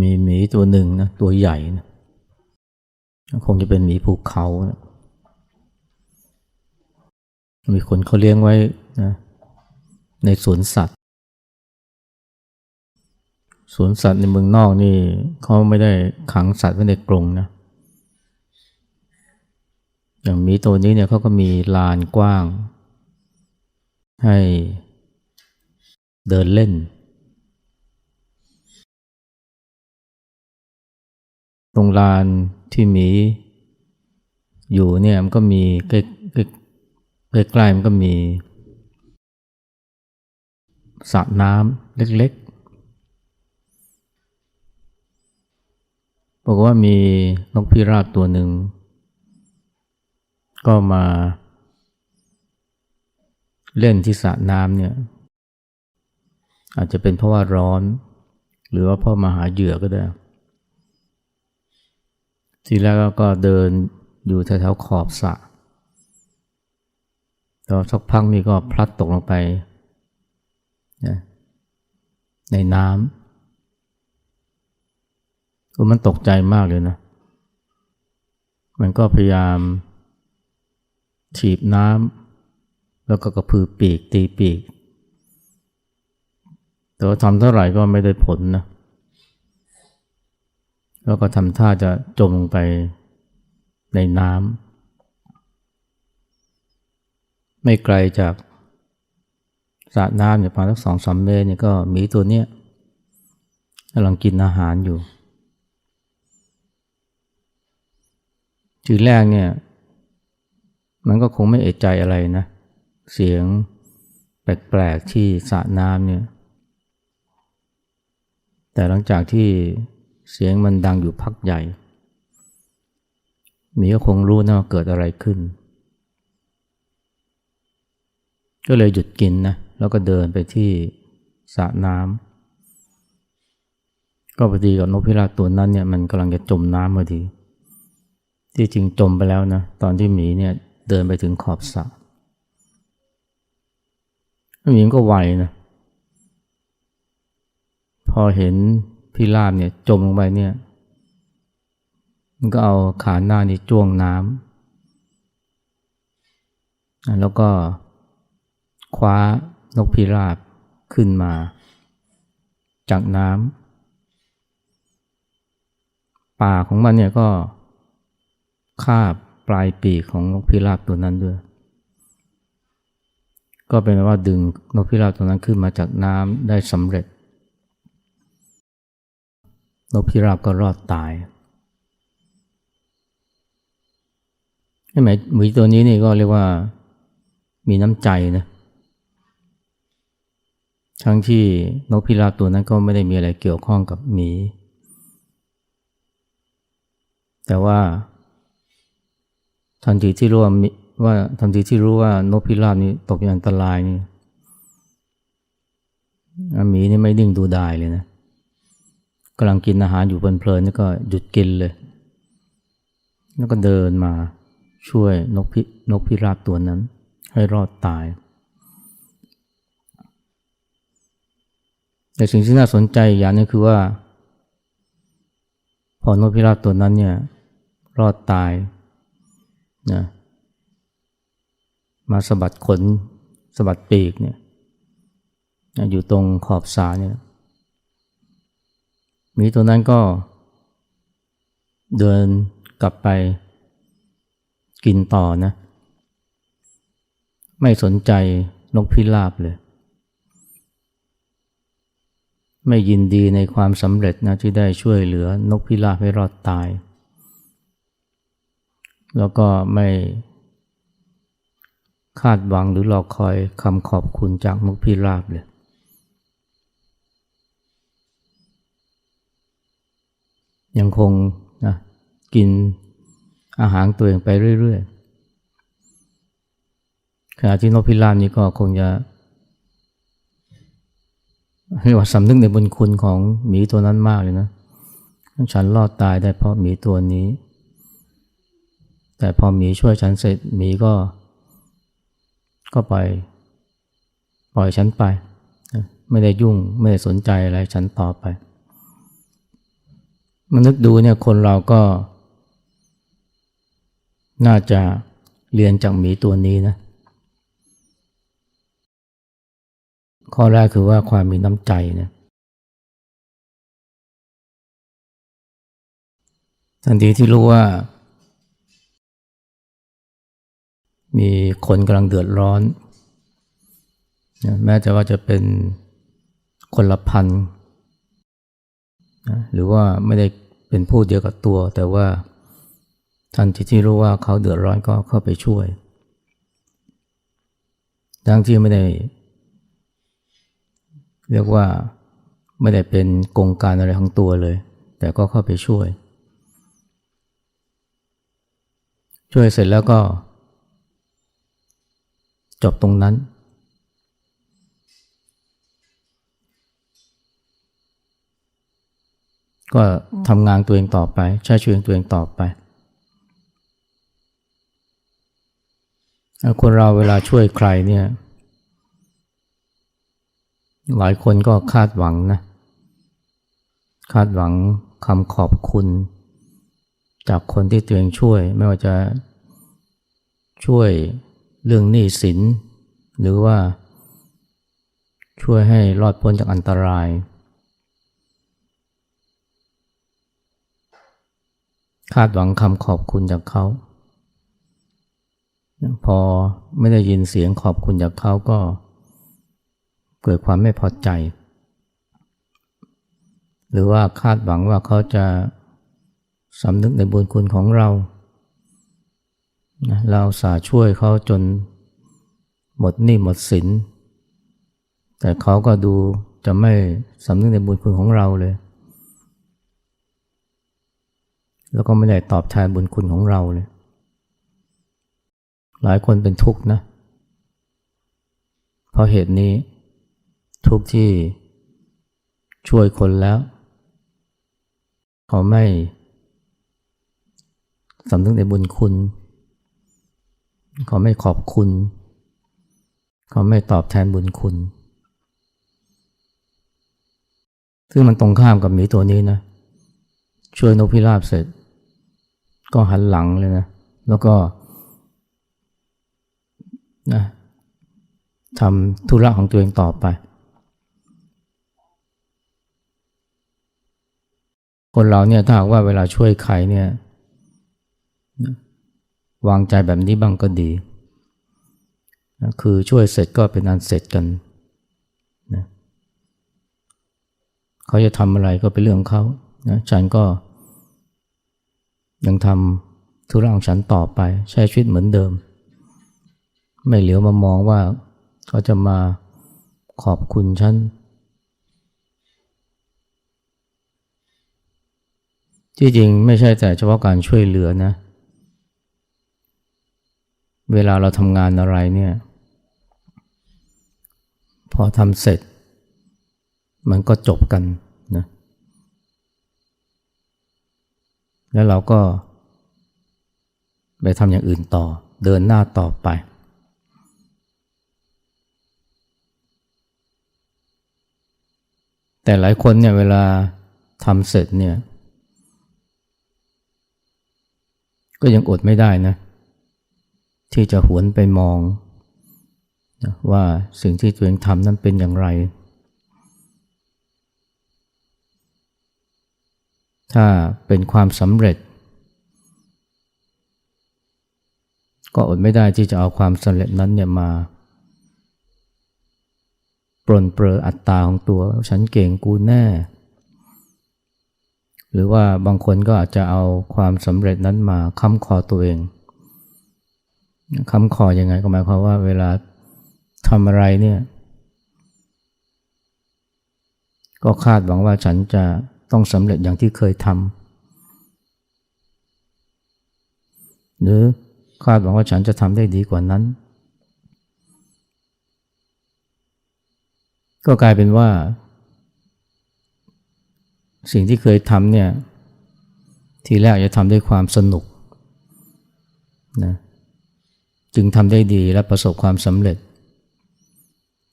มีหมีตัวหนึ่งนะตัวใหญ่นะคงจะเป็นหมีภูเขานะมีคนเขาเลี้ยงไว้นะในสวนสัตว์สวนสัตว์ในเมืองนอกนี่เขาไม่ได้ขังสัตว์ไว้ในกรงนะอย่างหมีตัวนี้เนี่ยเขาก็มีลานกว้าง ให้เดินเล่น ตรงลานที่หมีอยู่เนี่ยมันก็มีใกล้ใกล้ใกล้ๆมันก็มีสระน้ำเล็กๆบอกว่ามีนกพิราบตัวหนึ่ง ก็มาเล่นที่สระน้ำเนี่ย อาจจะเป็นเพราะว่าร้อน หรือว่าเพราะมาหาเหยื่อก็ได้ ทีแรกก็เดินอยู่แถวๆขอบสระแล้วสักพักนี่ก็พลัดตกลงไปนะในน้ำมันตกใจมากเลยนะ มันก็พยายามฉีบน้ำแล้วก็กระพือปีกตีปีก แต่ว่าทำเท่าไหร่ก็ไม่ได้ผลนะ แล้วก็ทำท่าจะจมลงไปในน้ำไม่ไกลจากสระน้ำเนี่ยประมาณสักสองสามเมตรเนี่ยก็มีตัวเนี้ยกำลังกินอาหารอยู่ ทีแรกเนี่ย มันก็คงไม่เอะใจอะไรนะ เสียงแปลกๆที่สระน้ำเนี่ย แต่หลังจากที่ เสียงมันดังอยู่พักใหญ่หมีก็คงรู้นะว่าเกิดอะไรขึ้น ก็เลยหยุดกินนะ แล้วก็เดินไปที่สระน้ำก็พอดีกับนกพิราบตัวนั้นเนี่ยมันกำลังจะจมน้ำพอดี ที่จริงจมไปแล้วนะ ตอนที่หมีเนี่ยเดินไปถึงขอบสระหมีก็ไวนะ พอเห็น พิราบเนี่ยจมลงไปเนี่ย มันก็เอาขาหน้านี่จ้วงน้ำแล้วก็คว้านกพิราบขึ้นมา จากน้ำปากของมันเนี่ยก็คาบปลายปีกของนกพิราบตัวนั้นด้วย ก็เป็นว่าดึงนกพิราบตัวนั้นขึ้นมาจากน้ำได้สำเร็จ นกพิราบก็รอดตายไอ้หมหมีตัวนี้นี่ก็เรียกว่ามีน้ำใจนะทั้งที่นกพิราบตัวนั้นก็ไม่ได้มีอะไรเกี่ยวข้องกับหมี แต่ว่า ทันทีที่รู้ว่าว่าทันทีที่รู้ว่านกพิราบนี้ตกอยู่อันตรายนี่หมีนี่ไม่ดิ่งดูดายเลยนะำลังกินอาหารอยู่เพลินๆนี่ก็หยุดกินเลย แล้วก็เดินมาช่วยนกพินกพิราบตัวนั้น ให้รอดตาย แต่สิ่งที่น่าสนใจอย่างนึงคือว่า พอนกพิราบตัวนั้นเนี่ยรอดตายนะมาสะบัดขนสะบัดปีกเนี่ยอยู่ตรงขอบสาเนี่ย มีตัวนั้นก็เดินกลับไปกินต่อนะ ไม่สนใจนกพิราบเลย ไม่ยินดีในความสำเร็จนะที่ได้ช่วยเหลือนกพิราบให้รอดตาย แล้วก็ไม่คาดหวังหรือรอคอยคำขอบคุณจากนกพิราบเลย ยังคงนะกินอาหารตัวเองไปเรื่อยๆขณะที่นกพิราบนี้ก็คงจะเรียกว่าสำนึกในบุญคุณของหมีตัวนั้นมากเลยนะ ฉันรอดตายได้เพราะหมีตัวนี้ แต่พอหมีช่วยฉันเสร็จหมีก็ ก็ไปปล่อยฉันไป ไม่ได้ยุ่งไม่ได้สนใจอะไรฉันต่อไป มันนึกดูเนี่ยคนเราก็ น่าจะเรียนจากหมีตัวนี้นะ ข้อแรกคือว่าความมีน้ำใจนี่ยทันทีที่รู้ว่า มีคนกำลังเดือดร้อนนะแม้จะว่าจะเป็นคนละพัน หรือว่าไม่ได้เป็นผู้เดียวกับตัว แต่ว่าทันทีที่รู้ว่าเขาเดือดร้อนก็เข้าไปช่วยทั้งที่ไม่ได้ เรียกว่าไม่ได้เป็นกงการอะไรของตัวเลย แต่ก็เข้าไปช่วย ช่วยเสร็จแล้วก็ จบตรงนั้น ก็ทำงานตัวเองต่อไป ใช้ชีวิตตัวเองต่อไป คนเราเวลาช่วยใครเนี่ย หลายคนก็คาดหวังนะ คาดหวังคำขอบคุณ จากคนที่ตัวเองช่วย ไม่ว่าจะช่วยเรื่องหนี้สิน หรือว่าช่วยให้รอดพ้นจากอันตราย คาดหวังคำขอบคุณจากเขา พอไม่ได้ยินเสียงขอบคุณจากเขาก็เกิดความไม่พอใจ หรือว่าคาดหวังว่าเขาจะสำนึกในบุญคุณของเรา เราสาช่วยเขาจนหมดหนี้หมดสิน แต่เขาก็ดูจะไม่สำนึกในบุญคุณของเราเลย แล้วก็ไม่ได้ตอบแทนบุญคุณของเราเลย หลายคนเป็นทุกข์นะ เพราะเหตุนี้ทุกที่ช่วยคนแล้ว เขาไม่สำนึกในบุญคุณ เขาไม่ขอบคุณ เขาไม่ตอบแทนบุญคุณ ซึ่งมันตรงข้ามกับหมีตัวนี้นะ ช่วยนกพิราบเสร็จ ก็หันหลังเลยนะ แล้วก็นะทำธุระของตัวเองต่อไป คนเราเนี่ยถ้าหากว่าเวลาช่วยใครเนี่ยวางใจแบบนี้บ้างก็ดีนะคือช่วยเสร็จก็เป็นอันเสร็จกันนะเขาจะทำอะไรก็เป็นเรื่องของเขานะฉันก็ ยังทำธุระของฉันต่อไป ใช้ชีวิตเหมือนเดิม ไม่เหลียวมามองว่าเขาจะมาขอบคุณฉัน ที่จริงไม่ใช่แต่เฉพาะการช่วยเหลือนะ เวลาเราทำงานอะไรเนี่ย พอทำเสร็จ มันก็จบกันนะ แล้วเราก็ ไปทำอย่างอื่นต่อ เดินหน้าต่อไป แต่หลายคนเนี่ยเวลาทำเสร็จเนี่ย ก็ยังอดไม่ได้นะ ที่จะหวนไปมองว่าสิ่งที่ตัวเองทำนั้นเป็นอย่างไร ถ้าเป็นความสำเร็จ ก็อดไม่ได้ที่จะเอาความสำเร็จนั้นเนี่ยมาปรนเปรออัตตาของตัว ฉันเก่งกูแน่ หรือว่าบางคนก็อาจจะเอาความสำเร็จนั้นมาค้ำคอตัวเองค้ำคออยังไงก็หมายความว่าเวลาทำอะไรเนี่ย ก็คาดหวังว่าฉันจะ ต้องสำเร็จอย่างที่เคยทำหรือคาดหวังว่าฉันจะทำได้ดีกว่านั้น ก็กลายเป็นว่า สิ่งที่เคยทำเนี่ย ทีแรกจะทำด้วยความสนุกนะจึงทำได้ดีและประสบความสำเร็จ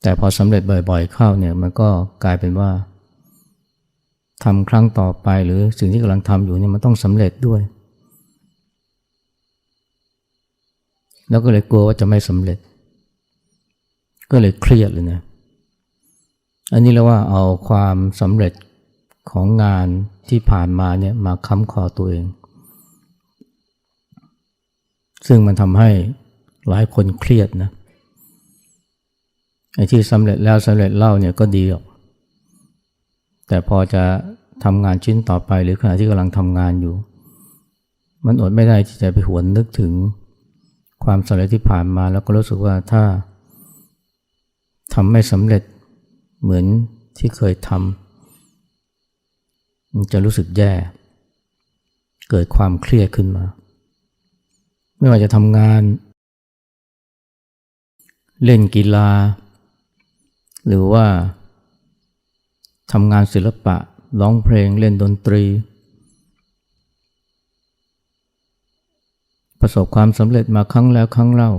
แต่พอสำเร็จบ่อยๆเข้าเนี่ยมันก็กลายเป็นว่า ทำครั้งต่อไปหรือสิ่งที่กำลังทำอยู่เนี่ยมันต้องสำเร็จด้วย แล้วก็เลยกลัวว่าจะไม่สำเร็จ ก็เลยเครียดเลยนะอันนี้เรียกว่าเอาความสำเร็จของงานที่ผ่านมาเนี่ยมาค้ำคอตัวเอง ซึ่งมันทำให้หลายคนเครียดนะไอ้ที่สำเร็จแล้วสำเร็จเล่าเนี่ยก็ดีหรอก แต่พอจะทำงานชิ้นต่อไปหรือขณะที่กำลังทำงานอยู่ มันอดไม่ได้ที่จะไปหวนนึกถึงความสำเร็จที่ผ่านมาแล้วก็รู้สึกว่าถ้าทำไม่สำเร็จเหมือนที่เคยทำมันจะรู้สึกแย่ เกิดความเครียดขึ้นมา ไม่ว่าจะทำงาน เล่นกีฬา หรือว่า ทำงานศิลปะ ร้องเพลงเล่นดนตรี ประสบความสำเร็จมาครั้งแล้วครั้งเล่า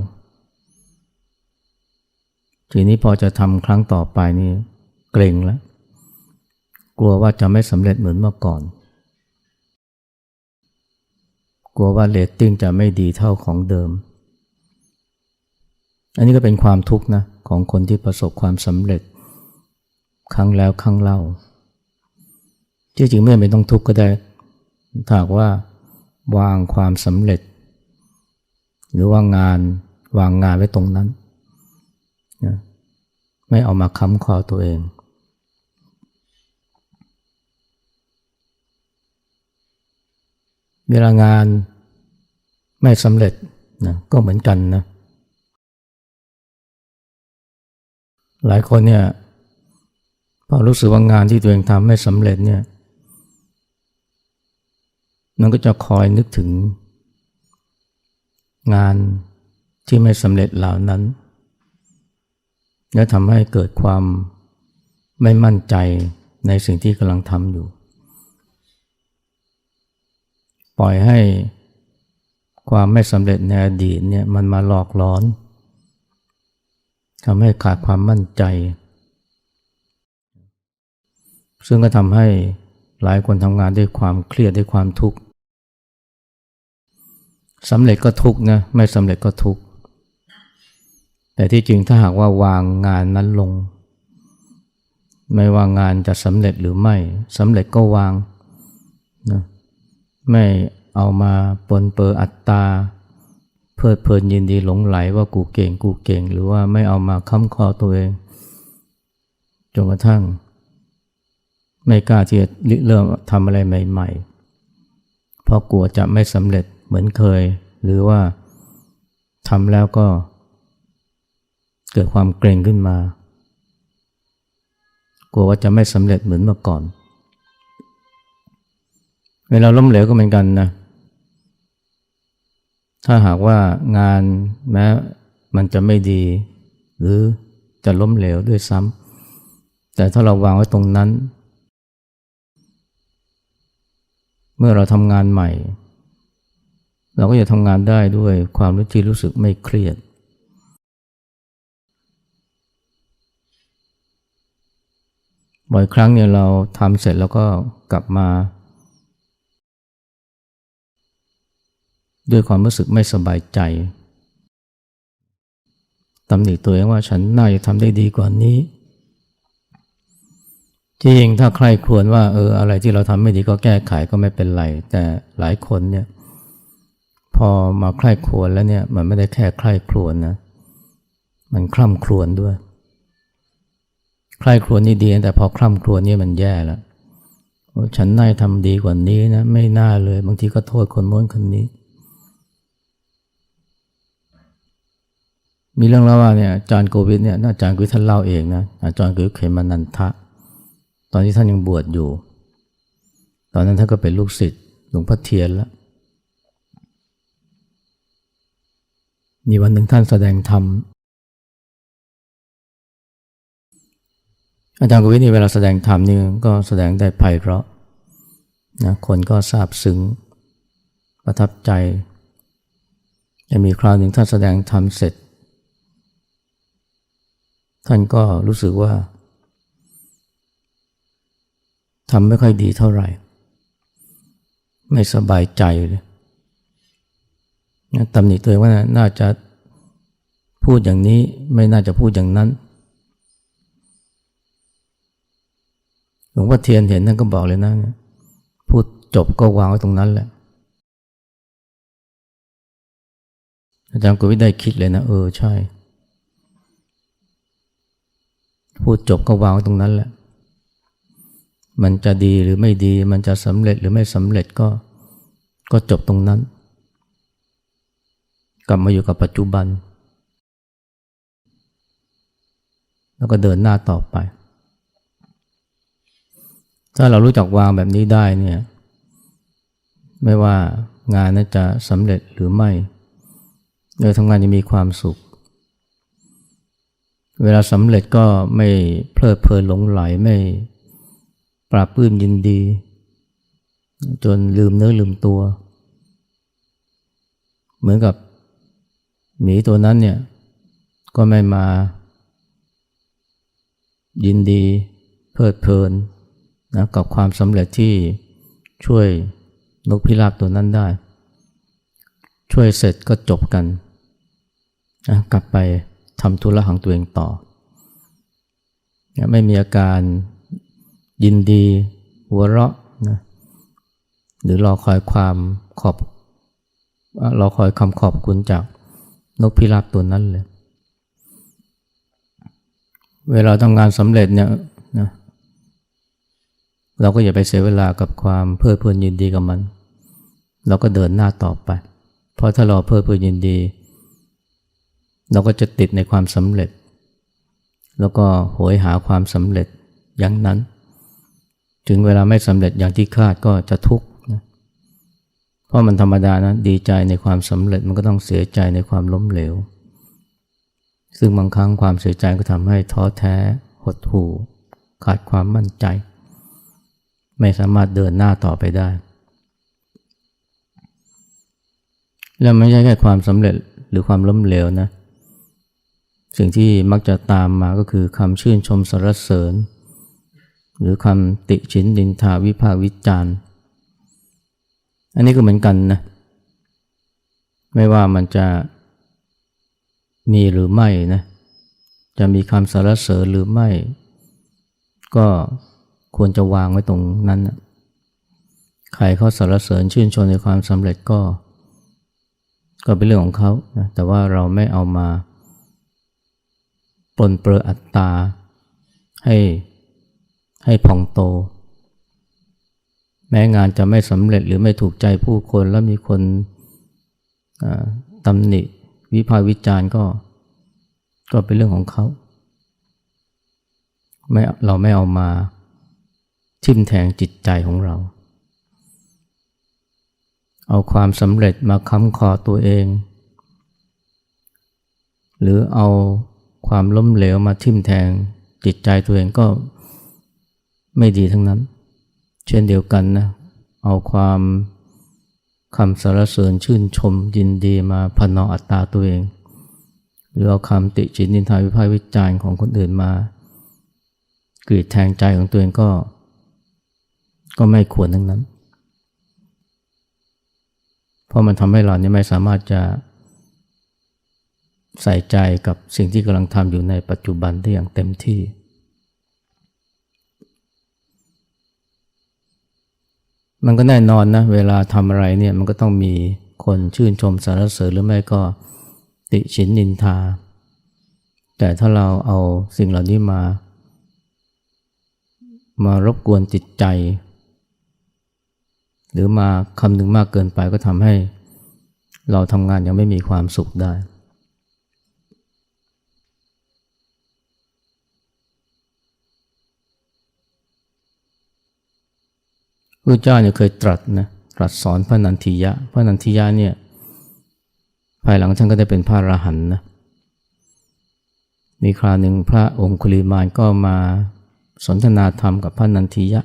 ทีนี้พอจะทำครั้งต่อไปนี่เกรงแล้ว กลัวว่าจะไม่สำเร็จเหมือนเมื่อก่อน กลัวว่าเรตติ้งจะไม่ดีเท่าของเดิม อันนี้ก็เป็นความทุกข์นะของคนที่ประสบความสำเร็จ ครั้งแล้วครั้งเล่าที่จริงไม่เป็นต้องทุกข์ก็ได้ถ้าหากว่าวางความสำเร็จ หรือว่างานวางงานไว้ตรงนั้นนะไม่เอามาค้ำคอตัวเองเวลางานไม่สำเร็จนะก็เหมือนกันนะหลายคนเนี่ย พอรู้สึกว่างานที่ตัวเองทำไม่สำเร็จเนี่ยมันก็จะคอยนึกถึง งานที่ไม่สำเร็จเหล่านั้น และทำให้เกิดความไม่มั่นใจในสิ่งที่กำลังทำอยู่ ปล่อยให้ความไม่สำเร็จในอดีตเนี่ยมันมาหลอกหลอนทำให้ขาดความมั่นใจ ซึ่งก็ทำให้หลายคนทำงานด้วยความเครียดด้วยความทุกข์สำเร็จก็ทุกข์นะไม่สำเร็จก็ทุกข์แต่ที่จริงถ้าหากว่าวางงานนั้นลง ไม่ว่างานจะสำเร็จหรือไม่สำเร็จก็วางนะไม่เอามาปนเปื้ออัตตา เพลิดเพลินยินดีหลงไหลว่ากูเก่งกูเก่ง หรือว่าไม่เอามาค้ำคอตัวเองจนกระทั่ง ไม่กล้าที่จะเริ่มทำอะไรใหม่ ๆ เพราะกลัวจะไม่สำเร็จเหมือนเคย หรือว่าทำแล้วก็ เกิดความเกรงขึ้นมา กลัวว่าจะไม่สำเร็จเหมือนเมื่อก่อน เวลาล้มเหลวก็เหมือนกันนะ ถ้าหากว่างานแม้มันจะไม่ดี หรือจะล้มเหลวด้วยซ้ำแต่ถ้าเราวางไว้ตรงนั้น เมื่อเราทำงานใหม่ เราก็จะทำงานได้ด้วยความรู้ที่รู้สึกไม่เครียด บ่อยครั้งเนี่ยเราทำเสร็จแล้วก็กลับมา ด้วยความรู้สึกไม่สบายใจตำหนิตัวเองว่าฉันน่าจะทำได้ดีกว่านี้ จริงถ้าใครควรว่าเอออะไรที่เราทำไม่ดีก็แก้ไขก็ไม่เป็นไร แต่หลายคนเนี่ยพอมาใคร่ครวญแล้วเนี่ยมันไม่ได้แค่ใคร่ครวญนะ มันคร่ำครวญด้วย ใคร่ครวญนี่ดีแต่พอคร่ำครวญนี่มันแย่แล้วฉันน่าทำดีกว่านี้นะ ไม่น่าเลย บางทีก็โทษคนโน้นคนนี้ มีเรื่องเล่าว่าเนี่ยอาจารย์โควิดเนี่ยอาจารย์โควิดท่านเล่าเองนะอาจารย์โควิดเขมานันทะ ตอนที่ท่านยังบวชอยู่ ตอนนั้นท่านก็เป็นลูกศิษย์หลวงพ่อเทียนแล้วมีวันหนึ่งท่านแสดงธรรม อาจารย์กวินี่เวลาแสดงธรรมนี่ก็แสดงได้ไพเราะนะคนก็ซาบซึ้งประทับใจจะมีคราวหนึ่งท่านแสดงธรรมเสร็จ ท่านก็รู้สึกว่า ทำไม่ค่อยดีเท่าไหร่ ไม่สบายใจเลยตำหนิตัวเองว่าน่าจะพูดอย่างนี้ไม่น่าจะพูดอย่างนั้นหลวงพ่อเทียนเห็นท่านก็บอกเลยนะ พูดจบก็วางไว้ตรงนั้นแหละ อาจารย์กุวิได้คิดเลยนะ เออใช่ พูดจบก็วางไว้ตรงนั้นแหละ มันจะดีหรือไม่ดี มันจะสำเร็จหรือไม่สำเร็จก็ก็จบตรงนั้น กลับมาอยู่กับปัจจุบัน แล้วก็เดินหน้าต่อไป ถ้าเรารู้จักวางแบบนี้ได้เนี่ย ไม่ว่างานนั้นจะสำเร็จหรือไม่เราทำงานจะมีความสุข เวลาสำเร็จก็ไม่เพลิดเพลินหลงไหลไม่ ปราบปื้มยินดี จนลืมเนื้อลืมตัว เหมือนกับหมีตัวนั้นเนี่ย ก็ไม่มา ยินดีเพลิดเพลินนะกับความสำเร็จที่ช่วยนกพิราบตัวนั้นได้ ช่วยเสร็จก็จบกันนะกลับไปทำธุระของตัวเองต่อ ไม่มีอาการ ยินดี หัวเราะนะหรือรอคอยความขอบรอคอยคำขอบคุณจากนกพิราบตัวนั้นเลย เวลาทำงานสำเร็จเนี่ยนะเราก็อย่าไปเสียเวลากับความเพลิดเพลินยินดีกับมัน เราก็เดินหน้าต่อไป เพราะถ้าเราเพลิดเพลินยินดี เราก็จะติดในความสำเร็จ แล้วก็โหยหาความสำเร็จอย่างนั้น ถึงเวลาไม่สำเร็จอย่างที่คาดก็จะทุกข์นะเพราะมันธรรมดานะดีใจในความสำเร็จมันก็ต้องเสียใจในความล้มเหลว ซึ่งบางครั้งความเสียใจก็ทำให้ท้อแท้ หดหู่ ขาดความมั่นใจ ไม่สามารถเดินหน้าต่อไปได้ แล้วไม่ใช่แค่ความสำเร็จหรือความล้มเหลวนะ สิ่งที่มักจะตามมาก็คือคำชื่นชมสรรเสริญ หรือคำติชินดินทาวิพากวิจารณ์อันนี้ก็เหมือนกันนะ ไม่ว่ามันจะมีหรือไม่นะ จะมีคำสรรเสริญหรือไม่ ก็ควรจะวางไว้ตรงนั้นนะใครเขาสรรเสริญชื่นชมในความสำเร็จก็ ก็เป็นเรื่องของเขานะแต่ว่าเราไม่เอามาปนเปลืออัตตาให้ ให้ผ่องโต แม้งานจะไม่สำเร็จหรือไม่ถูกใจผู้คนแล้วมีคนตำหนิวิพากษ์วิจารณ์ก็ก็เป็นเรื่องของเขาไม่เราไม่เอามาทิ่มแทงจิตใจของเรา เอาความสำเร็จมาค้ำคอตัวเอง หรือเอาความล้มเหลวมาทิ่มแทงจิตใจตัวเองก็ ไม่ดีทั้งนั้น เช่นเดียวกันนะ เอาความคำสรรเสริญชื่นชมยินดีมาพนออัตตาตัวเอง หรือเอาคำติจินนินทาวิพากษ์วิจารณ์ของคนอื่นมากรีดแทงใจของตัวเองก็ ก็ไม่ควรทั้งนั้น เพราะมันทำให้เราเนี่ยไม่สามารถจะใส่ใจกับสิ่งที่กำลังทำอยู่ในปัจจุบันได้อย่างเต็มที่ มันก็แน่นอนนะเวลาทำอะไรเนี่ยมันก็ต้องมีคนชื่นชมสรรเสริญหรือไม่ก็ติชินนินทา แต่ถ้าเราเอาสิ่งเหล่านี้มา มารบกวนจิตใจ หรือมาคำนึงมากเกินไปก็ทำให้ เราทำงานยังไม่มีความสุขได้ พระเจ้าเนี่ยเคยตรัสนะตรัสสอนพระนันทิยะ พระนันทิยะเนี่ยภายหลังท่านก็ได้เป็นพระอรหันต์นะมีคราวหนึ่งพระองคุลิมานก็มาสนทนาธรรมกับพระนันทิยะ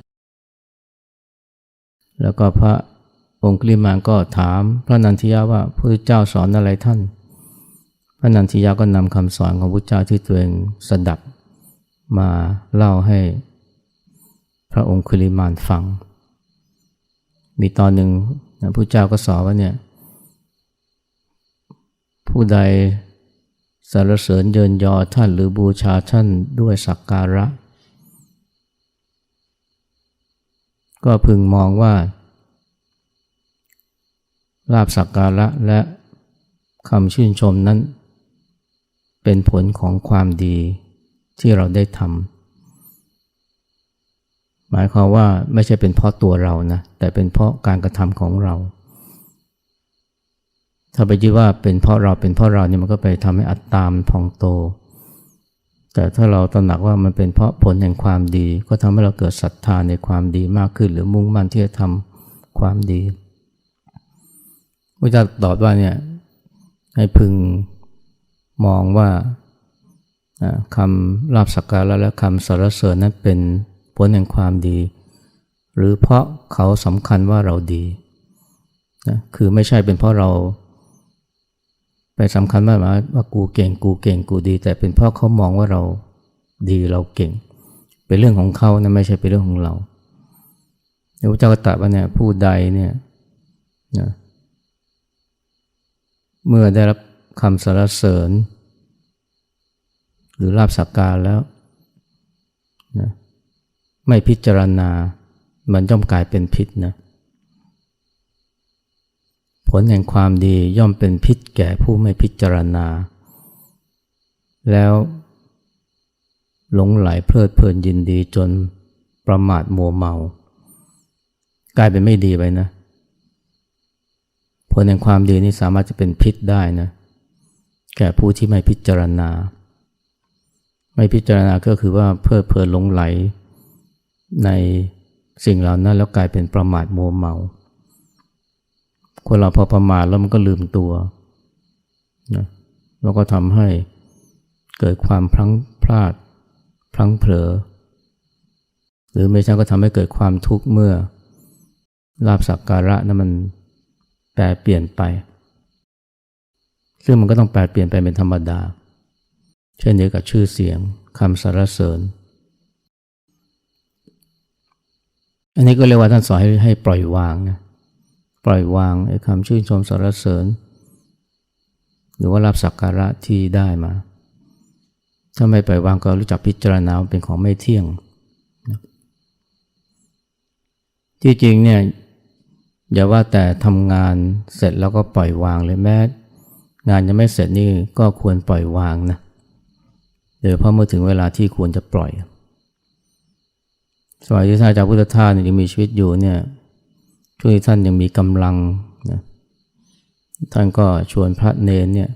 แล้วก็พระองคุลิมานก็ถามพระนันทิยะว่าพระเจ้าสอนอะไรท่าน พระนันทิยะก็นำคำสอนของพระเจ้าที่ตัวเองสดับมาเล่าให้พระองคุลิมานฟัง มีตอนหนึ่งนะพระเจ้าก็สอนว่าเนี่ย ผู้ใดสรรเสริญเยินยอท่านหรือบูชาท่านด้วยสักการะ ก็พึงมองว่าลาบสักการะและคำชื่นชมนั้น เป็นผลของความดีที่เราได้ทำ หมายความว่าไม่ใช่เป็นเพราะตัวเรานะแต่เป็นเพราะการกระทำของเรา ถ้าไปยึดว่าเป็นเพราะเราเป็นเพราะเราเนี่ยมันก็ไปทำให้อัตตามพองโต แต่ถ้าเราตระหนักว่ามันเป็นเพราะผลแห่งความดี ก็ทำให้เราเกิดศรัทธาในความดีมากขึ้น หรือมุ่งมั่นที่จะทำความดีพระเจ้าตอบว่าเนี่ยให้พึงมองว่าคำลาบสักการะและคำสรรเสริญนั้นเป็น ผลแห่งความดี หรือเพราะเขาสำคัญว่าเราดีนะคือไม่ใช่เป็นเพราะเรา ไปสำคัญว่าว่ากูเก่งกูเก่งกูดี แต่เป็นเพราะเขามองว่าเราดีเราเก่ง เป็นเรื่องของเขานะไม่ใช่เป็นเรื่องของเราพระเจ้าก็ตรัสว่าเนี่ยผู้ใดเนี่ยนะเมื่อได้รับคำสรรเสริญ หรือลาบสักการแล้ว ไม่พิจารณา มันย่อมกลายเป็นพิษนะ ผลแห่งความดีย่อมเป็นพิษแก่ผู้ไม่พิจารณา แล้วหลงไหลเพลิดเพลินยินดีจนประมาทมัวเมา กลายเป็นไม่ดีไปนะ ผลแห่งความดีนี่สามารถจะเป็นพิษได้นะ แก่ผู้ที่ไม่พิจารณา ไม่พิจารณาก็คือว่าเพลิดเพลินหลงไหล ในสิ่งเหล่านั้นแล้วกลายเป็นประมาทมัวเมา คนเราพอประมาทแล้วมันก็ลืมตัวนะแล้วก็ทำให้เกิดความพลั้งพลาด พลั้งเผลอ หรือไม่ใช่ก็ทำให้เกิดความทุกข์เมื่อลาบสักการะนั้นมันแปลเปลี่ยนไป ซึ่งมันก็ต้องแปลเปลี่ยนไปเป็นธรรมดา เช่นเดียวกับชื่อเสียงคำสรรเสริญ อันนี้ก็เรียกว่าท่านสอนให้ให้ปล่อยวางนะปล่อยวางไอ้คำชื่นชมสรรเสริญ หรือว่ารับสักการะที่ได้มา ถ้าไม่ปล่อยวางก็รู้จักพิจารณาเป็นของไม่เที่ยงที่จริงเนี่ยอย่าว่าแต่ทำงานเสร็จแล้วก็ปล่อยวางเลยแม้งานยังไม่เสร็จนี่ก็ควรปล่อยวางนะโดยเพราะเมื่อถึงเวลาที่ควรจะปล่อย สมัยที่ท่านอาจารย์พุทธทาสยังมีชีวิตอยู่เนี่ยช่วยท่านยังมีกำลังนะท่านก็ชวนพระเนนเนี่ย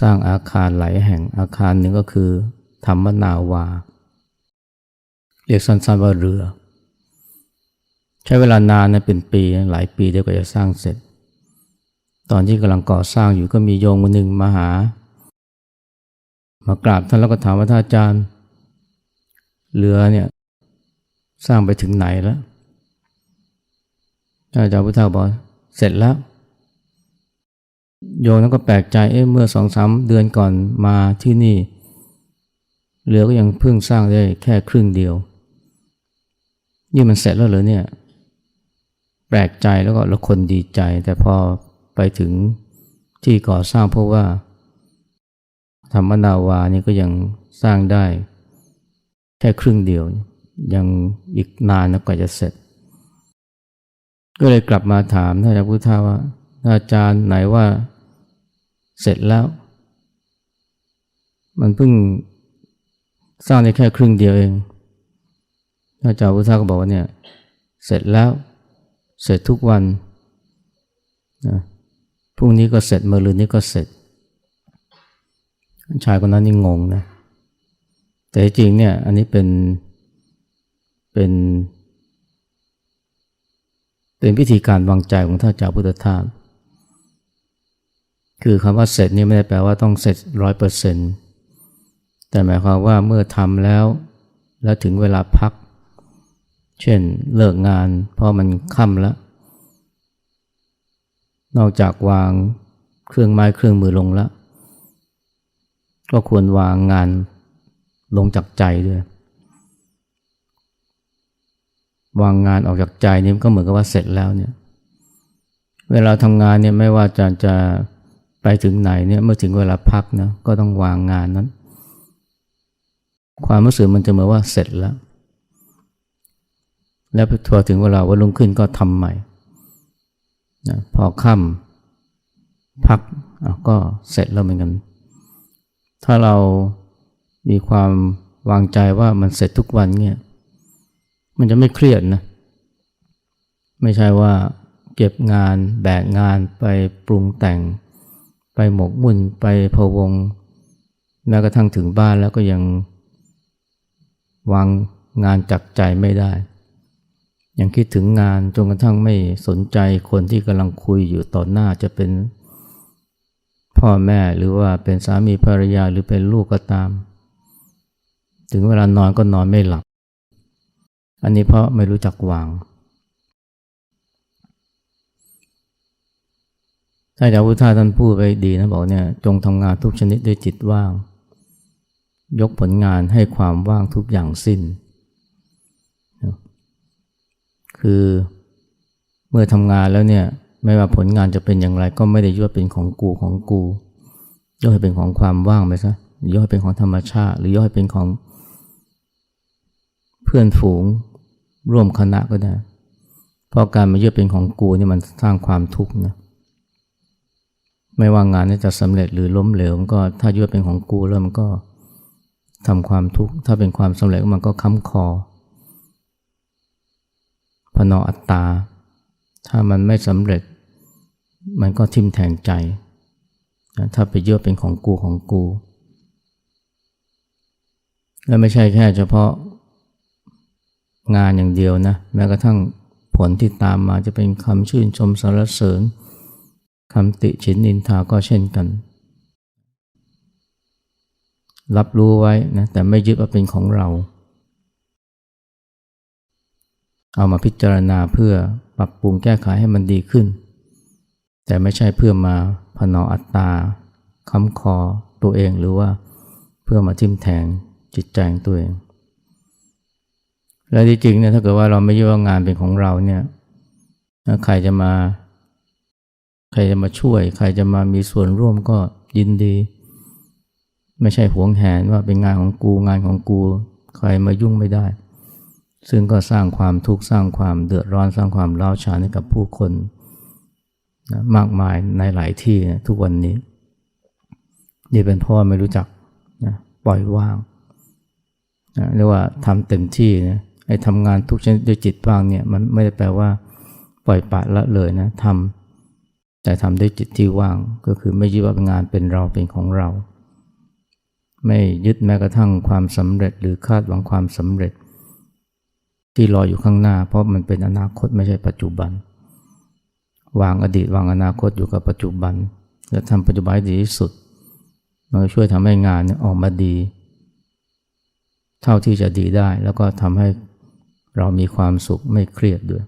สร้างอาคารหลายแห่งอาคารหนึ่งก็คือ ธรรมนาวา เรียกสั้นๆว่าเรือ ใช้เวลานานนะเป็นปีหลายปีเดียวก็จะสร้างเสร็จ ตอนที่กำลังก่อสร้างอยู่ก็มีโยมคนหนึ่งมาหา มากราบท่านแล้วก็ถามว่าท่านอาจารย์ เรือเนี่ย สร้างไปถึงไหนแล้วท่านอาจารย์พุทธาบอกเสร็จแล้ว โยมนั้นก็แปลกใจเอ๊ะเมื่อสองสามเดือนก่อนมาที่นี่เรือก็ยังเพิ่งสร้างได้แค่ครึ่งเดียว นี่มันเสร็จแล้วเหรอเนี่ย แปลกใจแล้วก็ล้วคนดีใจ แต่พอไปถึงที่ก่อสร้างเพราะว่า ธรรมนาวานี่ก็ยังสร้างได้ แค่ครึ่งเดียว ยังอีกนานนะกว่าจะเสร็จ ก็เลยกลับมาถามท่านอาจารย์พุทธาว่าอาจารย์ไหนว่าเสร็จแล้ว มันเพิ่งสร้างได้แค่ครึ่งเดียวเองอาจารย์พุทธาก็บอกว่าเนี่ยเสร็จแล้วเสร็จทุกวันนะพรุ่งนี้ก็เสร็จเมื่อรืนนี้ก็เสร็จ ชายคนนั้นนี่งงนะแต่จริงเนี่ยอันนี้เป็น เป็น เป็นพิธีการวางใจของท่านเจ้าพุทธทาสคือคำว่าเสร็จนี่ไม่ได้แปลว่าต้องเสร็จร้อยเปอร์เซ็นต์แต่หมายความว่าเมื่อทำแล้ว แล้วถึงเวลาพัก เช่นเลิกงาน เพราะมันค่ำแล้ว นอกจากวางเครื่องไม้เครื่องมือลงแล้ว ก็ควรวางงานลงจากใจด้วย วางงานออกจากใจนี่ก็เหมือนกับว่าเสร็จแล้วเนี่ย เวลาทำงานเนี่ยไม่ว่าจะจะไปถึงไหนเนี่ยเมื่อถึงเวลาพักนะก็ต้องวางงานนั้น ความรู้สึกมันจะเหมือนว่าเสร็จแล้ว แล้วพอถึงเวลาวันรุ่งขึ้นก็ทำใหม่นะพอค่ำพักก็เสร็จแล้วเหมือนกัน ถ้าเรามีความวางใจว่ามันเสร็จทุกวันเนี่ย มันจะไม่เครียดนะ ไม่ใช่ว่าเก็บงานแบกงานไปปรุงแต่ง ไปหมกมุ่นไปพะวงแม้กระทั่งถึงบ้านแล้วก็ยังวางงานจักใจไม่ได้ ยังคิดถึงงานจนกระทั่งไม่สนใจคนที่กำลังคุยอยู่ต่อหน้าจะเป็นพ่อแม่หรือว่าเป็นสามีภรรยาหรือเป็นลูกก็ตาม ถึงเวลานอนก็นอนไม่หลับ อันนี้เพราะไม่รู้จักวาง ถ้าจากพุทธาท่านพูดไปดีนะบอกเนี่ยจงทำงานทุกชนิดด้วยจิตว่าง ยกผลงานให้ความว่างทุกอย่างสิ้น คือเมื่อทำงานแล้วเนี่ยไม่ว่าผลงานจะเป็นอย่างไร ก็ไม่ได้ยกเป็นของกูของกูยกให้เป็นของความว่างไปซะยกให้เป็นของธรรมชาติ หรือยกให้เป็นของเพื่อนฝูง ร่วมคณะก็ได้ เพราะการมายึดเป็นของกูนี่มันสร้างความทุกข์นะไม่ว่างานนี้จะสำเร็จหรือล้มเหลวมันก็ถ้ายึดเป็นของกูแล้วมันก็ทำความทุกข์ถ้าเป็นความสำเร็จมันก็ค้ำคอพนออัตตา ถ้ามันไม่สำเร็จ มันก็ทิ่มแทงใจ ถ้าไปยึดเป็นของกูของกูและไม่ใช่แค่เฉพาะ งานอย่างเดียวนะ แม้กระทั่งผลที่ตามมาจะเป็นคำชื่นชมสรรเสริญคำติฉินนินทาก็เช่นกัน รับรู้ไว้นะแต่ไม่ยึดว่าเป็นของเรา เอามาพิจารณาเพื่อปรับปรุงแก้ไขให้มันดีขึ้น แต่ไม่ใช่เพื่อมาพนออัตตาค้ำคอตัวเองหรือว่าเพื่อมาทิ่มแทงจิตใจตัวเอง และที่จริงเนี่ยถ้าเกิดว่าเราไม่ยึดว่างานเป็นของเราเนี่ยใครจะมา ใครจะมาช่วย ใครจะมามีส่วนร่วมก็ยินดี ไม่ใช่หวงแหนว่าเป็นงานของกูงานของกู ใครมายุ่งไม่ได้ ซึ่งก็สร้างความทุกข์สร้างความเดือดร้อนสร้างความร้าวฉานให้กับผู้คนนะมากมายในหลายที่นะทุกวันนี้ นี่เป็นเพราะไม่รู้จักนะปล่อยวางนะเรียกว่าทำเต็มที่นะ ไอ้ทำงานทุกชนิดด้วยจิตว่างเนี่ยมันไม่ได้แปลว่าปล่อยปละละเลยนะทำแต่ทำด้วยจิตที่ว่างก็คือไม่ยึดว่าเป็นงานเป็นเราเป็นของเรา ไม่ยึดแม้กระทั่งความสำเร็จหรือคาดหวังความสำเร็จ ที่รออยู่ข้างหน้า เพราะมันเป็นอนาคตไม่ใช่ปัจจุบัน วางอดีตวางอนาคตอยู่กับปัจจุบัน และทำปัจจุบันดีที่สุด มันช่วยทำให้งานออกมาดี เท่าที่จะดีได้แล้วก็ทำให้ เรามีความสุขไม่เครียดด้วย